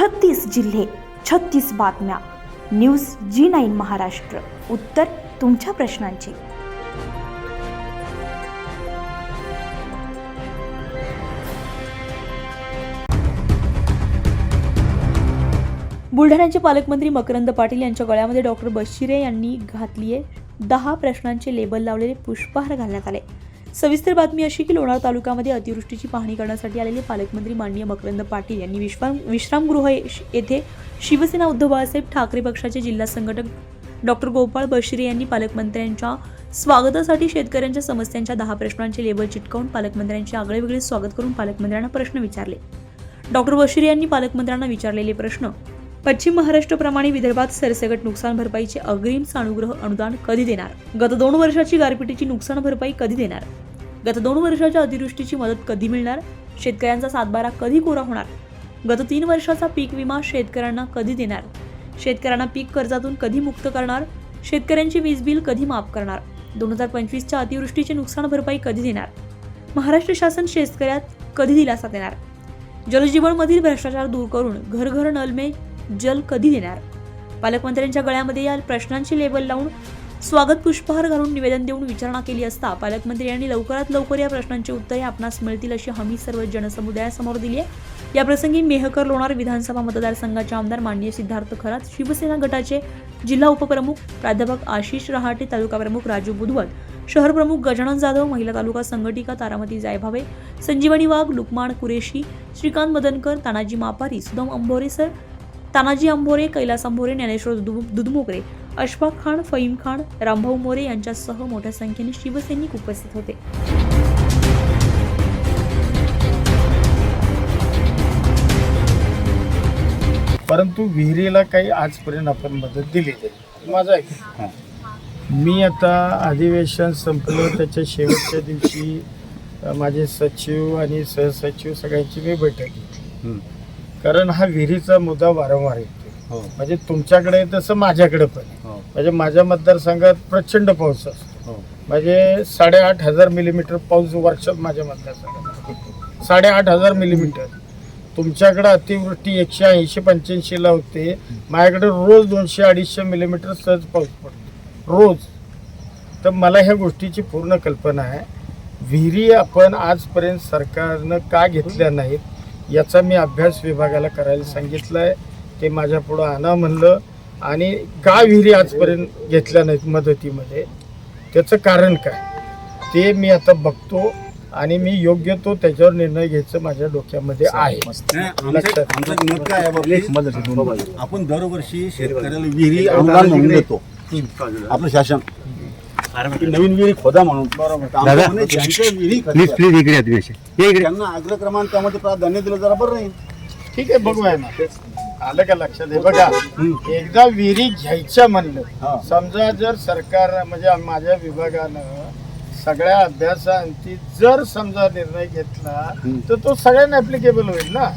छत्तीस जिल्हे छत्तीस बातम्या. News G nine Maharashtra. उत्तर तुमच्या प्रश्नांची. बुलढाण्याचे पालकमंत्री मकरंद पाटील यांच्या गळ्यामध्ये डॉक्टर बशिरे यांनी घातली आहे दहा प्रश्नांचे लेबल लावलेले पुष्पहार घालण्यात आले. सविस्तर बातमी अशी की लोणार तालुक्यामध्ये अतिवृष्टीची पाहणी करण्यासाठी आलेले पालकमंत्री माननीय मकरंद पाटील यांनी विश्राम विश्रामगृह येथे शिवसेना उद्धव बाळासाहेब ठाकरे पक्षाचे जिल्हा संघटक डॉक्टर गोपाळ बशिरे यांनी पालकमंत्र्यांच्या स्वागतासाठी शेतकऱ्यांच्या समस्यांच्या दहा प्रश्नांचे लेबल चिटकावून पालकमंत्र्यांचे आगळेवेगळे स्वागत करून पालकमंत्र्यांना प्रश्न विचारले. डॉक्टर बशिरे यांनी पालकमंत्र्यांना विचारलेले प्रश्न पश्चिम महाराष्ट्राप्रमाणे विदर्भात सरसकट नुकसान भरपाईचे अग्रिम सानुग्रह अनुदान कधी देणार? गत दोन वर्षाची गारपिटीची नुकसान भरपाई कधी देणार? गत दोन वर्षाच्या अतिवृष्टीची मदत कधी मिळणार? शेतकऱ्यांचा सातबारा कधी कोरा होणार? गत तीन वर्षाचा पीक विमा शेतकऱ्यांना कधी देणार? शेतकऱ्यांना पीक कर्जातून कधी मुक्त करणार? शेतकऱ्यांची वीज बिल कधी माफ करणार? दोन हजार पंचवीसच्या अतिवृष्टीची नुकसान भरपाई कधी देणार? महाराष्ट्र शासन शेतकऱ्यात कधी दिलासा देणार? जलजीवनमधील भ्रष्टाचार दूर करून घर घर नलमे जल कधी देणार? पालकमंत्र्यांच्या गळ्यामध्ये या प्रश्नांची लेबल लावून स्वागत पुष्पहार घालून निवेदन देऊन विचारणा केली असता पालकमंत्री यांनी लवकरात लवकर या प्रश्नांची उत्तरे आपणास मिळतील अशी हमी सर्व जनसमुदायासमोर दिली आहे. याप्रसंगी मेहकर लोणार विधानसभा मतदारसंघाचे आमदार माननीय सिद्धार्थ खरात शिवसेना गटाचे जिल्हा उपप्रमुख प्राध्यापक आशिष रहाटे तालुका प्रमुख राजू बुधवत शहर प्रमुख गजानन जाधव महिला तालुका संघटिका तारामती जायभावे संजीवनी वाघ लुकमान कुरेशी श्रीकांत मदनकर तानाजी मापारी सुदम अंभोरे सर तानाजी अंभोरे कैलास अंभोरे ज्ञानेश्वर दुधमुकरे अशफाक खान फईम खान रामभाऊ मोरे यांच्यासह मोठ्या संख्येने शिवसैनिक उपस्थित होते. परंतु विहिरीला काही आजपर्यंत आपण मदत दिली नाही. माझा आहे मी आता अधिवेशन संपलं त्याच्या शेवटच्या दिवशी माझे सचिव आणि सहसचिव सगळ्यांची मी बैठक घेतली. कारण हा विहिरीचा मुद्दा वारंवार येतो हो. म्हणजे तुमच्याकडे तसं माझ्याकडे पण. हो. म्हणजे माझ्या मतदारसंघात प्रचंड पाऊस असतो. हो. म्हणजे साडेआठ हजार मिलीमीटर पाऊस वर्षात माझ्या मतदारसंघात. साडेआठ हजार मिलीमीटर. तुमच्याकडे अतिवृष्टी एकशे ऐंशी पंच्याऐंशीला होते. माझ्याकडे रोज दोनशे अडीचशे मिलीमीटर सहज पाऊस पडतो. रोज. तर मला ह्या गोष्टीची पूर्ण कल्पना आहे. विहिरी आपण आजपर्यंत सरकारनं का घेतल्या नाहीत? याचा मी अभ्यास विभागाला करायला सांगितलं आहे ते माझ्या पुढं आणा म्हणलं आणि का विहिरी आजपर्यंत घेतल्या नाहीत मदतीमध्ये. त्याचं कारण काय? ते मी आता बघतो आणि मी योग्य तो त्याच्यावर निर्णय घ्यायचं माझ्या डोक्यामध्ये आहे? आपण दरवर्षी शेतकऱ्याला विहिरी अनुदान म्हणून देतो. आपलं शासन. की नवीन विहिरी खोदा म्हणून. बरोबर. ज्यांच्या विहिरी प्लीज खचल्या, प्लीज इकडे या तुम्ही असे. या इकडे. त्यांना अग्रक्रमांक त्यामध्ये प्राधान्य दिलं जरा बरं नाही ठीक आहे बघूया ना. आलं का लक्षात? आहे बघा एकदा विहिरी घ्यायच्या हा. म्हणलं समजा जर सरकार म्हणजे माझ्या विभागानं सगळ्या अभ्यासांती जर समजा निर्णय घेतला तर तो सगळ्यांना ऍप्लिकेबल होईल ना?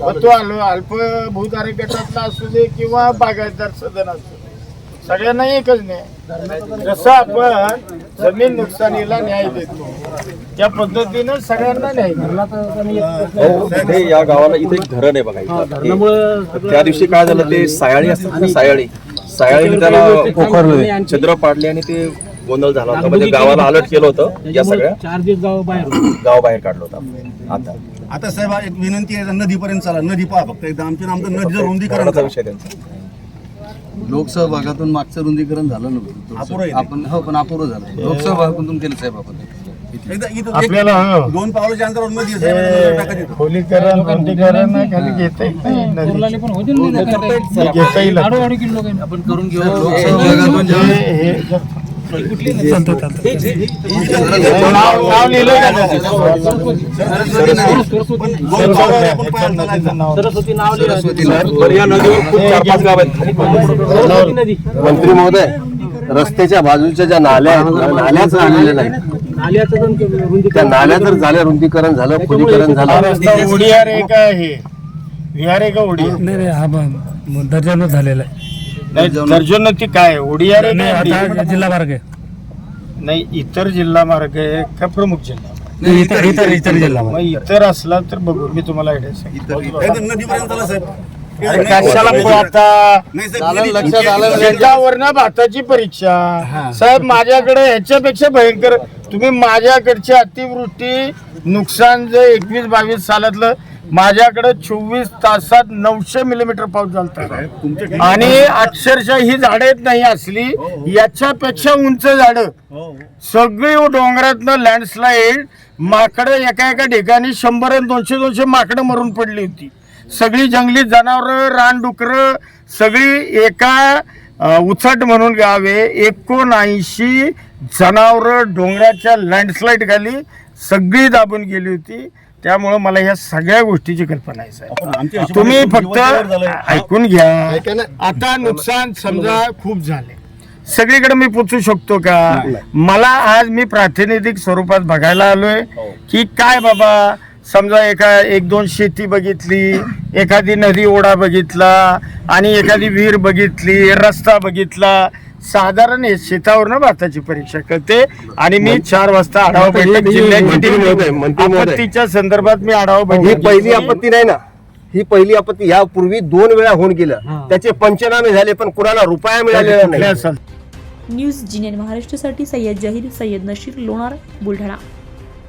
मग तो अल्प अल्पभूत गटातला असू दे किंवा बागायतदार सदन असू दे. सगळ्यांना एकच नाही जसं आपण जमीन नुकसानीला न्याय देतो त्या पद्धतीनं सगळ्यांना न्याय देतो. हे या गावाला इथे एक धरण आहे बघा इथं. त्या दिवशी काय झालं ते सायाळी असतात ना सायाळी. सायाळीने त्याला पोखरले. छिद्र पाडले आणि ते गोंधळ झाला होता. म्हणजे गावाला अलर्ट केलं होतं या सगळ्या. चार दिवस गाव बाहेर गाव बाहेर काढलं होतं आता. आता साहेब एक विनंती आहे नदीपर्यंत चला. नदी पहा फक्त. एकदा आमच्या आमचं नदीचं रुंदीकरण धरणाचा करा. विषय त्यांचा. लोकसभा भागातून मागचं रुंदीकरण झालं नव्हतं. आपण हो पण अपुरं झालं. लोकसभा भागातून केलं साहेब आपण. आपल्याला हा. दोन पावलाच्या अंतरावर नदी आहे साहेब, टाका हे. खोलीकरण खाली घेता येत नाही. घेता येईल. आपण करून घेऊ. लोकसभा मंत्री महोदय रस्त्याच्या बाजूच्या ज्या नाल्या नाल्याच राहिलेल्या नाही. त्या नाल्या जर झाल्या रुंदीकरण झालं खोलीकरण झालं. रस्ता ओडिआर आहे. का हे विहार नाही हा. दर्जानं झालेला आहे. नाही दर्जन ती काय का? आता ODR? जिल्हा मार्ग आहे. नाही इतर जिल्हा मार्ग आहे का? प्रमुख जिल्हा? नाही, इतर इतर इतर जिल्हा मग इतर असला तर बघू मी तुम्हाला आयडिया सांगतो. एकदा नदीपर्यंत चला साहेब. कशाला पोहता नाही साहेब, झालं, विहिरी- लक्षात आलं. शेतावरनं भाताची परीक्षा. साहेब माझ्याकडे ह्याच्यापेक्षा भयंकर तुम्ही माझ्याकडची अतिवृष्टी नुकसान जे एकवीस बावीस सालातलं माझ्याकडे चोवीस तासात नऊशे मिलीमीटर पाऊस ठिकाणी- आणि अक्षरशः ही झाडं आहेत नाही असली. याच्यापेक्षा उंच झाडं. हो, हो. सगळी डोंगरातनं लँडस्लाईड माकडं एका एका ठिकाणी शंभर आणि दोनशे दोनशे माकडं मरून पडली होती. सगळी जंगली जनावरं रानडुकरं सगळी एका उचट म्हणून गावे. एकोणऐंशी जनावरं डोंगराच्या लँडस्लाईड खाली सगळी दाबून गेली होती. त्यामुळं मला ह्या सगळ्या गोष्टीची कल्पना आहे साहेब. तुम्ही फक्त. ऐकून घ्या. आता नुकसान समजा खूप झाले. सगळीकडे मी पोचू शकतो का? मला आज मी प्रातिनिधिक स्वरूपात बघायला आलोय की काय बाबा समजा एका एक दोन शेती बघितली एखादी नदी ओढा बघितला आणि एखादी विहीर बघितली रस्ता बघितला साधारण हे शेतावरनं भाताची परीक्षा करते आणि मी चार वाजता आढावा बैठक जिल्ह्याची मंत्री महोदय, दिली. मंत्री महोदय. आपत्तीच्या संदर्भात मी आढावा ही बैठक पहिली. आपत्ती नाही ना ही पहिली आपत्ती यापूर्वी दोन वेळा होऊन गेल्या त्याचे पंचनामे झाले पण कुणाला रुपया मिळालेला कुठल्या नाही न्यूज जिनेन महाराष्ट्रासाठी सय्यद जहीर सय्यद नशीर लोणार बुलढाणा